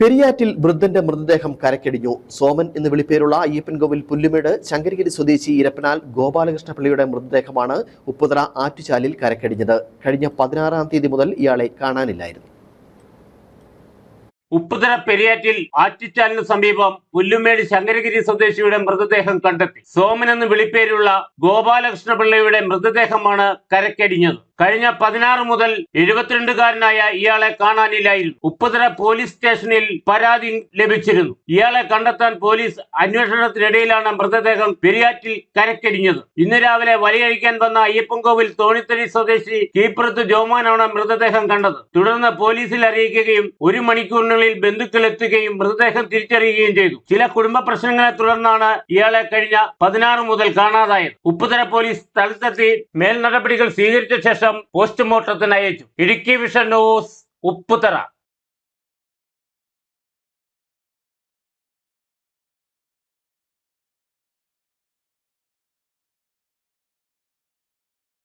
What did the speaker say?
പെരിയാറ്റിൽ വൃദ്ധന്റെ മൃതദേഹം കരക്കടിഞ്ഞു സോമൻ എന്ന് വിളിപ്പേരുള്ള അയ്യപ്പൻകോവിൽ പുല്ലുമേട് ശങ്കരഗിരി സ്വദേശി ഇരപ്പനാൽ ഗോപാലകൃഷ്ണപിള്ളിയുടെ മൃതദേഹമാണ് ഉപ്പുതറ ആറ്റുചാലിൽ കരക്കടിഞ്ഞത് കഴിഞ്ഞ പതിനാറാം തീയതി മുതൽ ഇയാളെ കാണാനില്ലായിരുന്നു. ഉപ്പുതര പെരിയാറ്റിൽ ആറ്റിച്ചാലിന് സമീപം പുല്ലുമേട് ശങ്കരഗിരി സ്വദേശിയുടെ മൃതദേഹം കണ്ടെത്തി. സോമൻ എന്ന് വിളിപ്പേരുള്ള ഗോപാലകൃഷ്ണപിള്ളയുടെ മൃതദേഹമാണ് കരക്കടിഞ്ഞത് കഴിഞ്ഞ പതിനാറ് മുതൽ എഴുപത്തിരണ്ടുകാരനായ ഇയാളെ കാണാനില്ലായിരുന്നു. ഉപ്പുതര പോലീസ് സ്റ്റേഷനിൽ പരാതി ലഭിച്ചിരുന്നു. ഇയാളെ കണ്ടെത്താൻ പോലീസ് അന്വേഷണത്തിനിടയിലാണ് മൃതദേഹം പെരിയാറ്റിൽ കരക്കടിഞ്ഞത്. ഇന്ന് രാവിലെ വലയഴിക്കാൻ വന്ന അയ്യപ്പൻകോവിൽ തോണിത്തരി സ്വദേശി കീപ്പുറത്ത് ജോമാനാണ് മൃതദേഹം കണ്ടത്. തുടർന്ന് പോലീസിൽ അറിയിക്കുകയും ഒരു മണിക്കൂറിനുള്ളിൽ ബന്ധുക്കൾ എത്തുകയും മൃതദേഹം തിരിച്ചറിയുകയും ചെയ്തു. ചില കുടുംബ പ്രശ്നങ്ങളെ തുടർന്നാണ് ഇയാളെ കഴിഞ്ഞ പതിനാറ് മുതൽ കാണാതായത്. ഉപ്പുതര പോലീസ് സ്ഥലത്തെത്തി മേൽനടപടികൾ സ്വീകരിച്ച ശേഷം പോസ്റ്റ്മോർട്ടത്തിന് അയച്ചു ഇടുക്കി വിഷൻ ന്യൂസ് ഉപ്പുതറ.